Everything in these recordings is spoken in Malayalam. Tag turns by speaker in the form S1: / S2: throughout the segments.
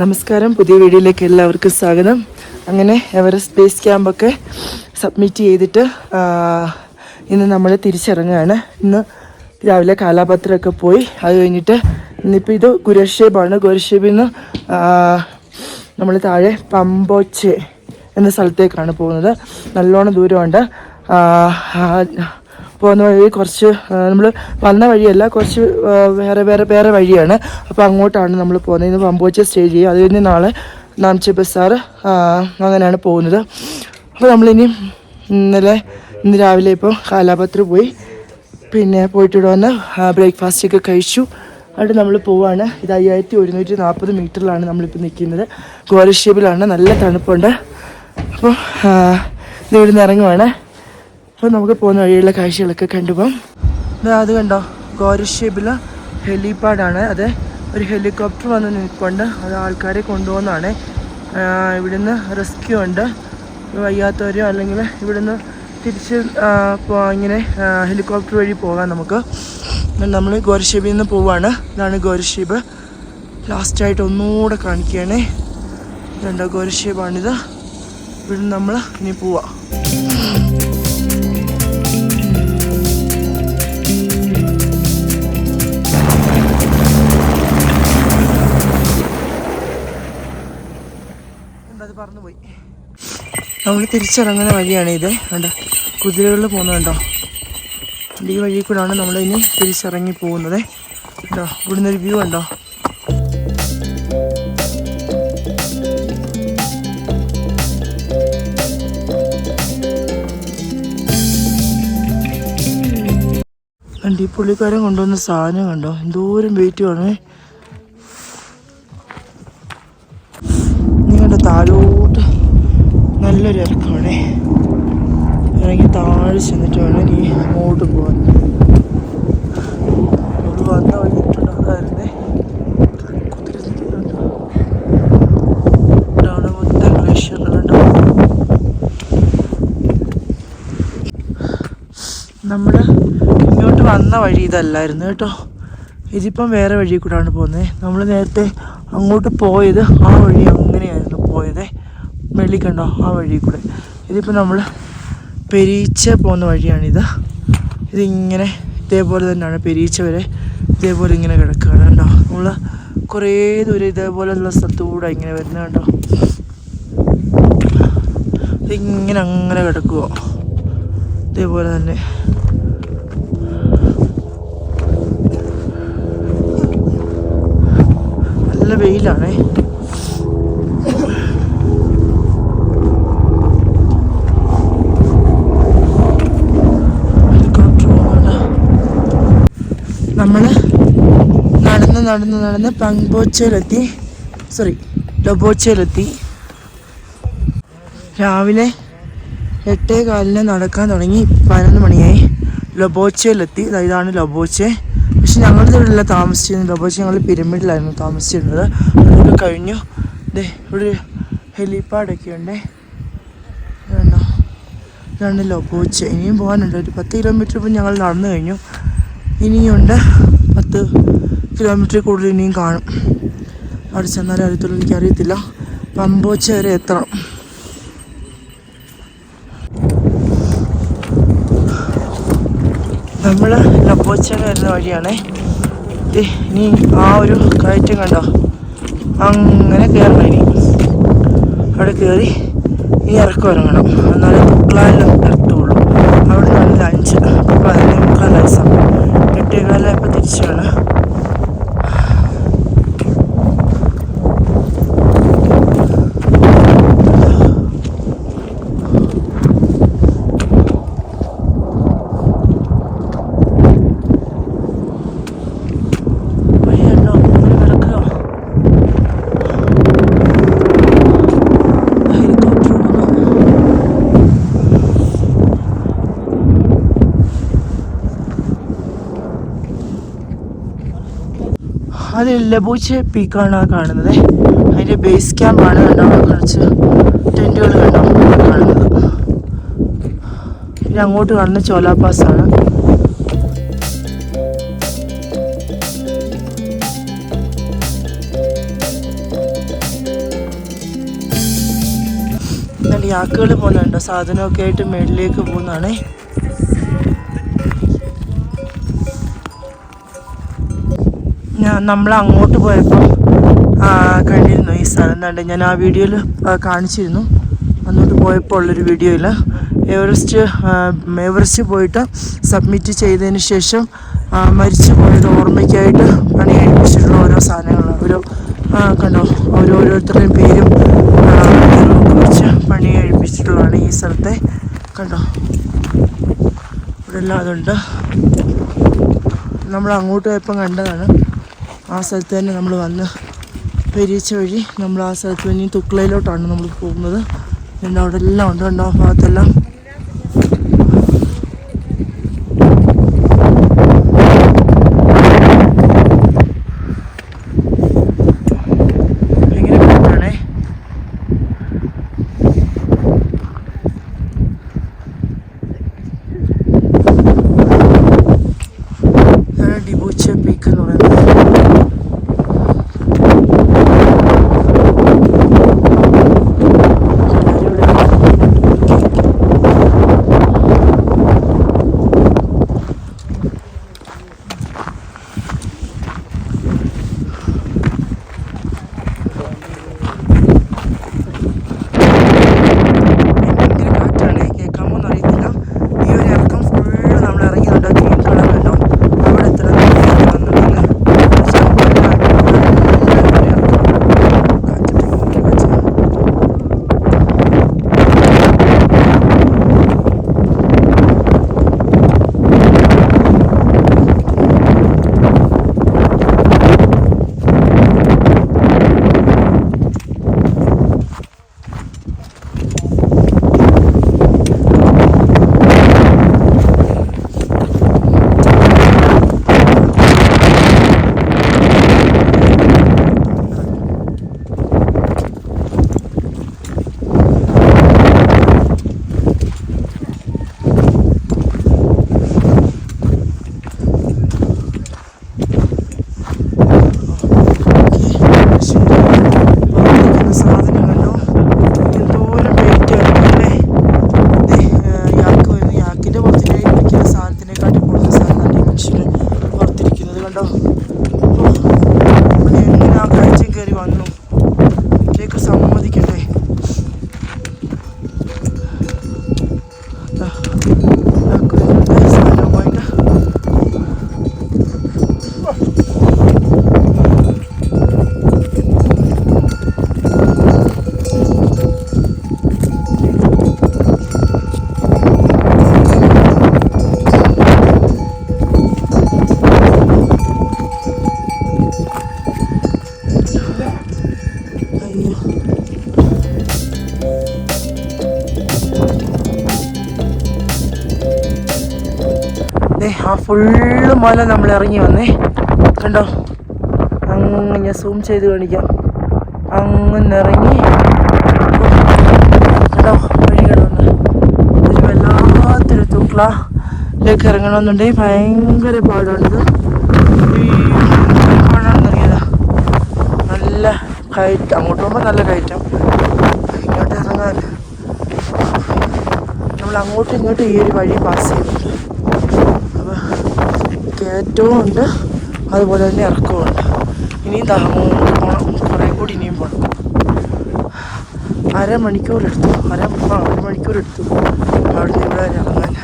S1: നമസ്കാരം. പുതിയ വീഡിയോയിലേക്ക് എല്ലാവർക്കും സ്വാഗതം. അങ്ങനെ എവറസ്റ്റ് ബേസ് ക്യാമ്പൊക്കെ സബ്മിറ്റ് ചെയ്തിട്ട് ഇന്ന് നമ്മൾ തിരിച്ചിറങ്ങുകയാണ് ഇന്ന് രാവിലെ കാലാപത്രമൊക്കെ പോയി. അത് കഴിഞ്ഞിട്ട് ഇന്നിപ്പോൾ ഇത് ഗുരുഷേബാണ് ഗുരുഷേബിൽ നിന്ന് നമ്മൾ താഴെ പമ്പോച്ചെ എന്ന സ്ഥലത്തേക്കാണ് പോകുന്നത്. നല്ലോണം ദൂരമുണ്ട്. പോകുന്ന വഴി കുറച്ച് നമ്മൾ വന്ന വഴിയല്ല കുറച്ച് വേറെ വേറെ വേറെ വഴിയാണ്. അപ്പോൾ അങ്ങോട്ടാണ് നമ്മൾ പോകുന്നത്. ഇന്ന് പമ്പോച്ച സ്റ്റേ ചെയ്യുക അത് കഴിഞ്ഞ് നാളെ നാംചി ബസാർ അങ്ങനെയാണ് പോകുന്നത്. അപ്പോൾ നമ്മളിനി ഇന്നലെ ഇന്ന് രാവിലെ ഇപ്പോൾ കാലാപത്ര പോയി. പിന്നെ പോയിട്ട് വന്ന് ബ്രേക്ക്ഫാസ്റ്റൊക്കെ കഴിച്ചു. അവിടെ നമ്മൾ പോവാണ്. ഇത് അയ്യായിരത്തി ഒരുന്നൂറ്റി നാൽപ്പത് മീറ്ററിലാണ് നമ്മളിപ്പോൾ നിൽക്കുന്നത്. ഗോരഷേപ്പിലാണ് നല്ല തണുപ്പുണ്ട്. അപ്പോൾ ഇത് ഇവിടുന്ന് ഇറങ്ങുവാണ്. അപ്പോൾ നമുക്ക് പോകുന്ന വഴിയുള്ള കാഴ്ചകളൊക്കെ കണ്ടുപോകാം അത് കണ്ടോ? ഗോരഷേപ്പിൽ ഹെലിപാഡാണ് അത്. ഒരു ഹെലികോപ്റ്റർ വന്ന് നിൽപ്പുണ്ട്. അത് ആൾക്കാരെ കൊണ്ടുപോകുന്നതാണ്. ഇവിടുന്ന് റെസ്ക്യൂ ഉണ്ട്. വയ്യാത്തവരോ അല്ലെങ്കിൽ ഇവിടുന്ന് തിരിച്ച് ഇങ്ങനെ ഹെലികോപ്റ്റർ വഴി പോകാം നമുക്ക്. നമ്മൾ ഗോരഷേബിൽ നിന്ന് പോവാണ്. ഇതാണ് ഗോരഷേബ് ലാസ്റ്റായിട്ട് ഒന്നുകൂടെ കാണിക്കുകയാണേ. ഇതുണ്ടോ ഗോരഷേബാണിത് ഇവിടുന്ന് നമ്മൾ ഇനി പോവാം. നമ്മൾ തിരിച്ചിറങ്ങുന്ന വഴിയാണ് ഇത്. വേണ്ട കുതിരകളിൽ പോകുന്നുണ്ടോ ഈ വഴി കൂടാണ് നമ്മൾ ഇനി തിരിച്ചിറങ്ങി പോകുന്നത്. കേട്ടോ ഇവിടുന്ന് ഒരു വ്യൂ ഉണ്ടോ വണ്ടി പുള്ളിക്കാരൻ കൊണ്ടുവന്ന സാധനം കണ്ടോ? എന്തോരം വെയിറ്റ് വേണേ നിങ്ങളുടെ താഴോട്ട് നല്ലൊരു ഇറക്കമാണേ ഇറങ്ങി താഴെ ചെന്നിട്ട് വേണം നീ അങ്ങോട്ട് പോകാൻ അത് വന്ന വഴിയിട്ടുണ്ടോ അതായിരുന്നേ കുതിര നിൽക്കുന്നുണ്ടോ ഇതാണ് മൊത്തം ഗ്ലേഷ്യറുകളുണ്ടോ നമ്മൾ ഇങ്ങോട്ട് വന്ന വഴി ഇതല്ലായിരുന്നു കേട്ടോ. ഇതിപ്പം വേറെ വഴി കൂടാണ് പോകുന്നത്. നമ്മൾ നേരത്തെ അങ്ങോട്ട് പോയത് ആ വഴി അങ്ങനെയായിരുന്നു പോയത്. വെള്ളി കണ്ടോ ആ വഴി കൂടെ ഇതിപ്പോൾ നമ്മൾ പെരീച്ച പോകുന്ന വഴിയാണിത്. ഇതിങ്ങനെ ഇതേപോലെ തന്നെയാണ് പെരീച്ച വരെ ഇതേപോലെ ഇങ്ങനെ കിടക്കുകയാണ് കേട്ടോ നമ്മൾ കുറേ ദൂരം ഇതേപോലെയുള്ള സ്ഥലത്തൂടെ ഇങ്ങനെ വരുന്നത് കേട്ടോ ഇതിങ്ങനെ അങ്ങനെ കിടക്കുമോ ഇതേപോലെ തന്നെ. നല്ല വെയിലാണേ. നമ്മൾ നടന്ന് നടന്ന് നടന്ന് പങ്പോച്ചയിലെത്തി സോറി ലൊബോച്ചയിലെത്തി രാവിലെ എട്ടേ കാലിന് നടക്കാൻ തുടങ്ങി പതിനൊന്ന് മണിയായി. ലൊബോച്ചയിലെത്തി ഇതാണ് ലൊബോച്ചെ. പക്ഷെ ഞങ്ങളുടെ ഇവിടെ താമസിച്ചിരുന്നില്ല പക്ഷെ ഞങ്ങൾ പിരമിഡിലായിരുന്നു താമസിച്ചിരുന്നത്. അതൊക്കെ കഴിഞ്ഞു. ദേ ഇവിടെ ഹെലിപ്പാഡൊക്കെ ഉണ്ടേ. വേണ്ടോ ഇതാണ് പോച്ച്. ഇനിയും പോകാനുണ്ട്. ഒരു പത്ത് കിലോമീറ്റർ ഇപ്പം ഞങ്ങൾ നടന്നു കഴിഞ്ഞു. ഇനിയുണ്ട് പത്ത് കിലോമീറ്റർ കൂടുതൽ ഇനിയും കാണും. അവിടെ ചെന്നാലും അറിയത്തുള്ളൂ എനിക്കറിയത്തില്ല. പമ്പോച്ച വരെ എത്തണം. നമ്മൾ ലപ്പോച്ച വരുന്ന വഴിയാണേ. ഇനി ആ ഒരു കയറ്റം കണ്ടോ? അങ്ങനെ കയറണം ഇനി അവിടെ കയറി ഇനി ഇറക്കം ഇറങ്ങണം. എന്നാലേ മുക്ലാലിൽ എത്തുള്ളൂ. അവിടെ നല്ല അഞ്ച് അപ്പോൾ പതിനേ മുക്കാലായി ഇപ്പോൾ തിരിച്ചു തിരിച്ചാണ് ലബൂച്ച് പീക്കാണ് കാണുന്നത്. അതിന്റെ ബേസ് ക്യാമ്പാണ് കണ്ടോ? കുറച്ച് ടെന്റുകൾ കണ്ടോ? കാണുന്നത്. പിന്നെ അങ്ങോട്ട് കാണുന്ന ചോലാപാസാണ് യാക്കുകൾ പോകുന്നുണ്ടോ. സാധനമൊക്കെ ആയിട്ട് മേളിലേക്ക് പോകുന്നതാണേ. നമ്മൾ അങ്ങോട്ട് പോയപ്പോൾ കണ്ടിരുന്നു ഈ സ്ഥലം. എന്താണ്ട് ഞാൻ ആ വീഡിയോയിൽ കാണിച്ചിരുന്നു. അങ്ങോട്ട് പോയപ്പോൾ ഉള്ളൊരു വീഡിയോയിൽ എവറസ്റ്റ് എവറസ്റ്റ് പോയിട്ട് സബ്മിറ്റ് ചെയ്തതിന് ശേഷം മരിച്ചു പോയത് ഓർമ്മയ്ക്കായിട്ട് പണി കഴിപ്പിച്ചിട്ടുള്ള ഓരോ സാധനങ്ങൾ ഓരോ കണ്ടോ ഓരോ ഓരോരുത്തരുടെയും പേരും കുറിച്ച് പണി കഴിപ്പിച്ചിട്ടുള്ളതാണ് ഈ സ്ഥലത്തെ. കണ്ടോ? ഇവിടെ എല്ലാം അതുണ്ട്. നമ്മൾ അങ്ങോട്ട് പോയപ്പം കണ്ടതാണ്. ആ സ്ഥലത്ത് തന്നെ നമ്മൾ വന്ന് പെരീച്ച വഴി നമ്മൾ ആ സ്ഥലത്ത് തന്നെ തുക്കളയിലോട്ടാണ് നമ്മൾ പോകുന്നത്. പിന്നെ അവിടെ എല്ലാം ഉണ്ട് കണ്ടോ ഭാഗത്തെല്ലാം. ഫുള്ള് മല നമ്മൾ ഇറങ്ങി വന്നേ. കണ്ടോ? അങ്ങ് ഞാൻ സൂം ചെയ്ത് കാണിക്കാം. അങ്ങനെ ഇറങ്ങി കണ്ടോ? വഴി കിടന്ന് ഒരു വല്ലാത്തൊരു തൂക്കളയിലേക്ക് ഇറങ്ങണമെന്നുണ്ടെങ്കിൽ ഭയങ്കര പാടുണ്ട് പാടാണെന്നറിയാതാ നല്ല കയറ്റം. അങ്ങോട്ട് പോകുമ്പോൾ നല്ല കയറ്റം. ഇങ്ങോട്ട് ഇറങ്ങാൻ. നമ്മൾ അങ്ങോട്ടും ഇങ്ങോട്ടും ഈ ഒരു വഴി പാസ് ചെയ്യുന്നുണ്ട്. കയറ്റവും ഉണ്ട്. അതുപോലെ തന്നെ ഇറക്കവും ഉണ്ട് ഇനിയും താങ്ങും പോകണം കുറേ കൂടി ഇനിയും പോകണം അരമണിക്കൂർ എടുത്തു. അര അരമണിക്കൂർ എടുത്തു. അവിടെ നിന്ന് ഇവിടെ വരെ ഇറങ്ങാൻ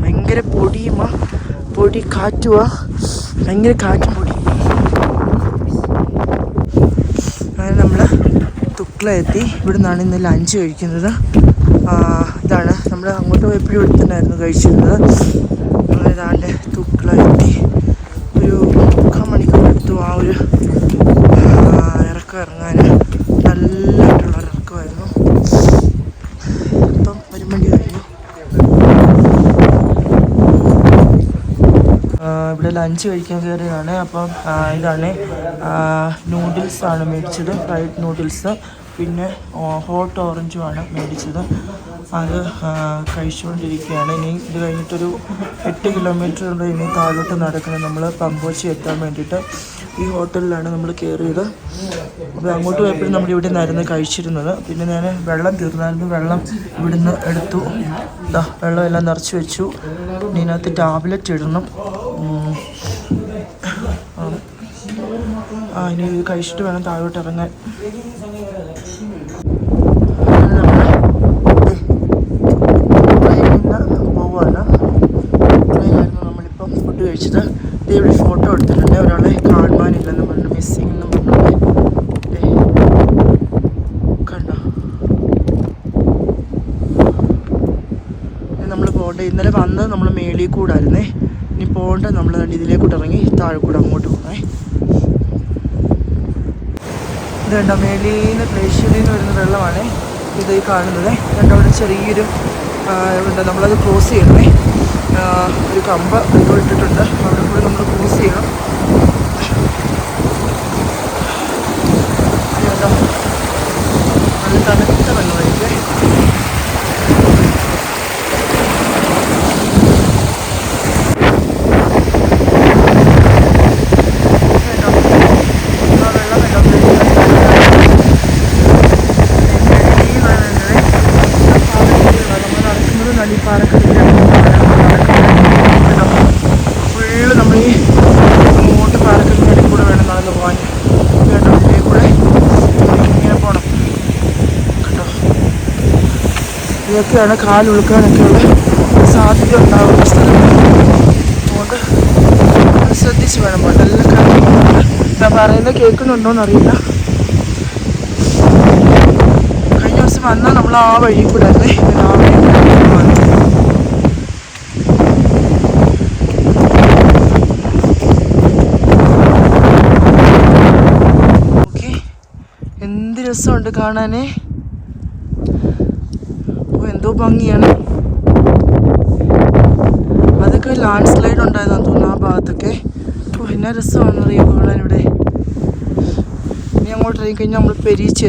S1: ഭയങ്കര പൊടിയുമാ പൊടി കാറ്റുവാ. ഭയങ്കര കാറ്റും പൊടി. അങ്ങനെ നമ്മൾ തുക്ല എത്തി ഇവിടെ നിന്നാണ് ഇന്ന് ലഞ്ച് കഴിക്കുന്നത്. ഇതാണ്. നമ്മൾ അങ്ങോട്ട് പോയപ്പോഴും ഇവിടെ തന്നെയായിരുന്നു കഴിച്ചിരുന്നത്. അങ്ങനെ ഇതാണ്ട് തുക്ല എത്തി ഒരു മുക്കാൽ മണിക്കൂർ എടുത്തു ആ ഒരു ആ, ഇറക്കം ഇറങ്ങാൻ നല്ലതായിട്ടുള്ള ഒരു ഇറക്കമായിരുന്നു ഇപ്പം ഒരു മണി കഴിഞ്ഞു ആ, ഇവിടെ ലഞ്ച് കഴിക്കാൻ കയറിയതാണ്. അപ്പം ഇതാണ് നൂഡിൽസാണ് മേടിച്ചത്. ഫ്രൈഡ് നൂഡിൽസ് പിന്നെ ഹോട്ട് ഓറഞ്ചുമാണ് മേടിച്ചത്. അത് കഴിച്ചുകൊണ്ടിരിക്കുകയാണ്. ഇനി ഇത് കഴിഞ്ഞിട്ടൊരു എട്ട് കിലോമീറ്റർ ഉണ്ട്. ഇനി താഴോട്ട് നടക്കണം. നമ്മൾ പമ്പോച്ചി എത്താൻ വേണ്ടിയിട്ട് ഈ ഹോട്ടലിലാണ് നമ്മൾ കയറിയത്. അപ്പോൾ അങ്ങോട്ട് പോയപ്പോഴും നമ്മൾ ഇവിടെ നിന്നായിരുന്നു കഴിച്ചിരുന്നത്. പിന്നെ ഞാൻ വെള്ളം തീർന്നായിരുന്നു വെള്ളം ഇവിടുന്ന് എടുത്തു. വെള്ളമെല്ലാം നിറച്ച് വെച്ചു. ഇതിനകത്ത് ടാബ്ലറ്റ് ഇടണം. ആ. ഇനി കഴിച്ചിട്ട് വേണം താഴോട്ട് ഇറങ്ങാൻ. ഫോട്ടോ എടുത്തിട്ടുണ്ട്. ഒരാളെ കാണുവാനില്ലെന്ന് പറഞ്ഞു മിസ്സിംഗ് എന്ന് പറഞ്ഞിട്ട്. കണ്ടോ? നമ്മൾ പോകേണ്ട ഇന്നലെ വന്നത് നമ്മൾ മേളിൽ കൂടായിരുന്നേ. ഇനി പോകേണ്ട. നമ്മൾ ഇതിലേക്കൂട്ട് ഇറങ്ങി താഴെ കൂടെ അങ്ങോട്ട് പോകണേ ഇത് കണ്ടോ മേളിന്ന് ഗ്ലേഷ്യറിൽ നിന്ന് വരുന്ന വെള്ളമാണ്. ഇത് ഈ കാണുന്നത്. രണ്ടാമത് ചെറിയൊരു എന്താ നമ്മളത് ക്രോസ് ചെയ്യണമേ ഒരു കമ്പ് ഇട്ടിട്ടുണ്ട്. അവിടെ കൂടെ നമ്മൾ ക്രോസ് ചെയ്യണം. നല്ല തണുത്ത വെള്ളമായിരിക്കും കേട്ടോ ആ വെള്ളം കണ്ടോ നമ്മൾ നടക്കുന്നത് നടിപ്പാറക്കടയിലാണ് ഫുള്ള് നമ്മൾ ഈ അങ്ങോട്ട് പാറക്കടലിന്റെ കൂടെ വേണം നടന്ന് പോകാൻ കേട്ടോ ഇതിലേ കൂടെ ഇങ്ങനെ പോകണം കേട്ടോ ഇതൊക്കെയാണ് കാലുളുക്കാനൊക്കെയുള്ള സാധ്യത ഉണ്ടാകുന്ന സ്ഥലം. അതുകൊണ്ട് അത് ശ്രദ്ധിച്ച് വേണം. പോട്ടെ എല്ലാ കാര്യങ്ങളും ഞാൻ പറയുന്നത് കേൾക്കുന്നുണ്ടോയെന്ന് അറിയില്ല കഴിഞ്ഞ ദിവസം വന്നാൽ നമ്മൾ ആ വഴി കൂടെ. എന്ത് രസമുണ്ട് കാണാനേ? എന്തോ ഭംഗിയാണ്. അതൊക്കെ ലാൻഡ് സ്ലൈഡ് ഉണ്ടായതാന്ന് തോന്നുന്നു ആ ഭാഗത്തൊക്കെ. ഓ എന്നാ രസമാണ് അറിയോ കാണാൻ ഇവിടെ. ഇനി അങ്ങോട്ട് ഇറങ്ങി കഴിഞ്ഞാൽ നമ്മൾ പെരീച്ച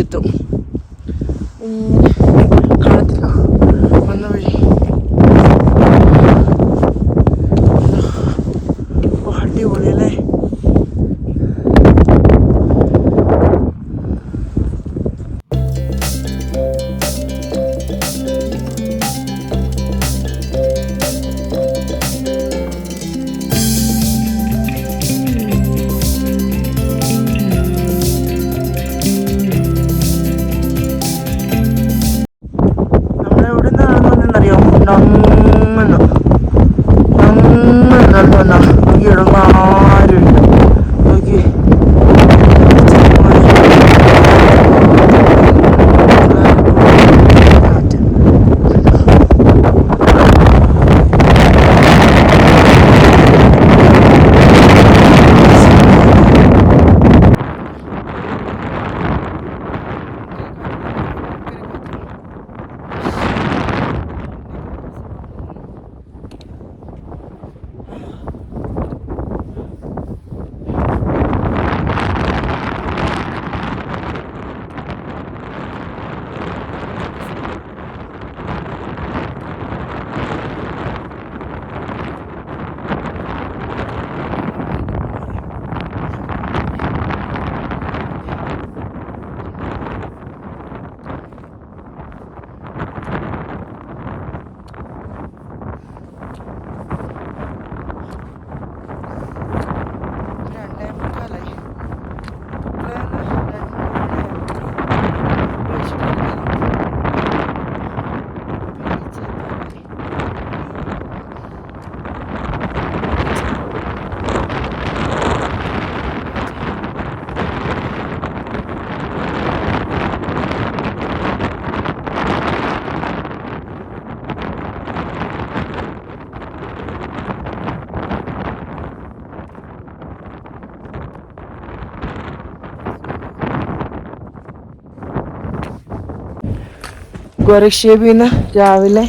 S1: ഗോരക്ഷേപിൽ നിന്ന് രാവിലെ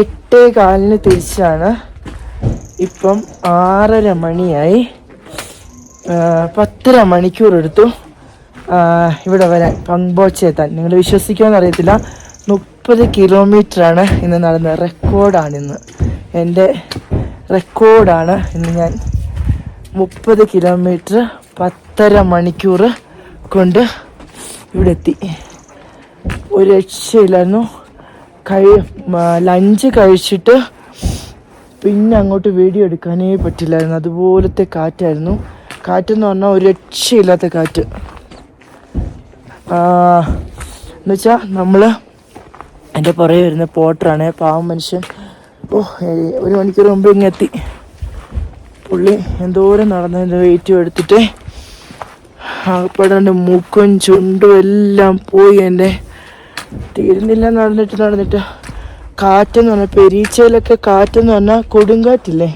S1: എട്ടേ കാലിന് തിരിച്ചാണ്. ഇപ്പം ആറര മണിയായി. പത്തര മണിക്കൂർ എടുത്തു. ഇവിടെ വരാൻ പങ്കോച്ചെത്താൻ നിങ്ങൾ വിശ്വസിക്കുമെന്ന് അറിയത്തില്ല. മുപ്പത് ആണ് ഇന്ന് നടന്ന റെക്കോർഡാണ് ഇന്ന് എന്റെ റെക്കോർഡാണ് ഇന്ന് ഞാൻ മുപ്പത് കിലോമീറ്റർ പത്തര മണിക്കൂർ കൊണ്ട് ഇവിടെ എത്തി ഒരു രക്ഷയില്ലായിരുന്നു കഴി ലഞ്ച് കഴിച്ചിട്ട് പിന്നെ അങ്ങോട്ട് വീഡിയോ എടുക്കാനേ പറ്റില്ലായിരുന്നു. അതുപോലത്തെ കാറ്റായിരുന്നു. കാറ്റെന്ന് പറഞ്ഞാൽ ഒരു രക്ഷയില്ലാത്ത കാറ്റ്. എന്നുവെച്ചാൽ നമ്മൾ എന്റെ പുറകെ വരുന്ന പോട്ടറാണ്. പാവം മനുഷ്യൻ. ഓ ഒരു മണിക്കൂർ മുമ്പ് ഇങ്ങെത്തി പുള്ളി എന്തോരം നടന്നതിന്റെ വെയിറ്റും എടുത്തിട്ട് ആകപ്പാടെ മൂക്കും ചുണ്ടും എല്ലാം പോയി എന്റെ തീരുന്നില്ല നടന്നിട്ട് നടന്നിട്ട്. കാറ്റെന്ന് പറഞ്ഞാൽ പെരീച്ചയിലൊക്കെ കാറ്റെന്ന് പറഞ്ഞാൽ കൊടുങ്കാറ്റില്ലേ?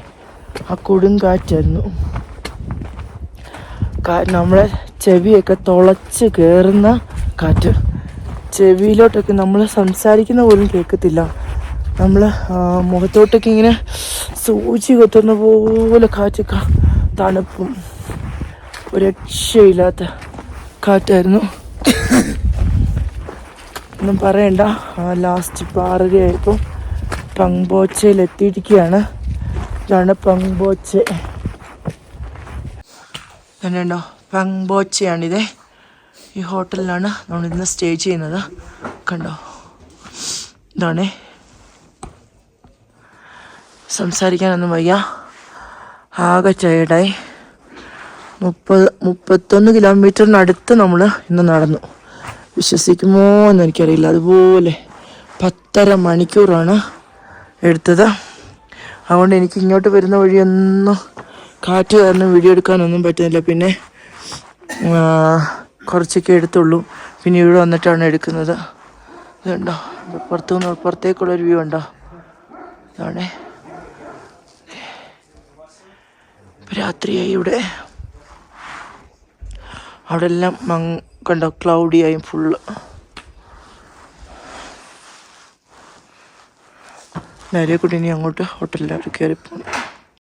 S1: ആ കൊടുങ്കാറ്റായിരുന്നു നമ്മളെ ചെവിയൊക്കെ തുളച്ച് കയറുന്ന കാറ്റ്. ചെവിയിലോട്ടൊക്കെ നമ്മൾ സംസാരിക്കുന്ന പോലും കേൾക്കത്തില്ല. നമ്മൾ മുഖത്തോട്ടൊക്കെ ഇങ്ങനെ സൂചി കൊത്തുന്ന പോലെ കാറ്റൊക്കെ തണുപ്പും. ഒരു രക്ഷയില്ലാത്ത കാറ്റായിരുന്നു. ഒന്നും പറയണ്ട. ലാസ്റ്റ് ഇപ്പോൾ ആറരയായപ്പോൾ എത്തിയിരിക്കുകയാണ് ഇതാണ് പങ്ബോച്ച കണ്ടോ പങ്ബോച്ചയാണിതേ ഈ ഹോട്ടലിലാണ് നമ്മൾ ഇന്ന് സ്റ്റേ ചെയ്യുന്നത്. കണ്ടോ? ഇതാണ്. സംസാരിക്കാനൊന്നും വയ്യ. ആകെ ടയേർഡായി മുപ്പത് മുപ്പത്തൊന്ന് കിലോമീറ്ററിനടുത്ത് നമ്മൾ ഇന്ന് നടന്നു. വിശ്വസിക്കുമോ എന്ന് എനിക്കറിയില്ല. അതുപോലെ പത്തര മണിക്കൂറാണ് എടുത്തത്. അതുകൊണ്ട് എനിക്ക് ഇങ്ങോട്ട് വരുന്ന വഴിയൊന്നും കാറ്റ് കാരണം വീഡിയോ എടുക്കാനൊന്നും പറ്റുന്നില്ല. പിന്നെ കുറച്ചൊക്കെ എടുത്തുള്ളൂ. പിന്നെ ഇവിടെ വന്നിട്ടാണ് എടുക്കുന്നത്. ഇതുണ്ടോ? പുറത്തു നിന്ന് പുറത്തേക്കുള്ളൊരു വ്യൂ ഉണ്ടോ? ഇതാണേ. രാത്രിയായി ഇവിടെ. അവിടെ എല്ലാം മങ് കണ്ടോ? ക്ലൗഡിയായും ഫുള്ള് നേരെ കൂടി ഇനി അങ്ങോട്ട് ഹോട്ടലിലേക്ക് കയറിപ്പോ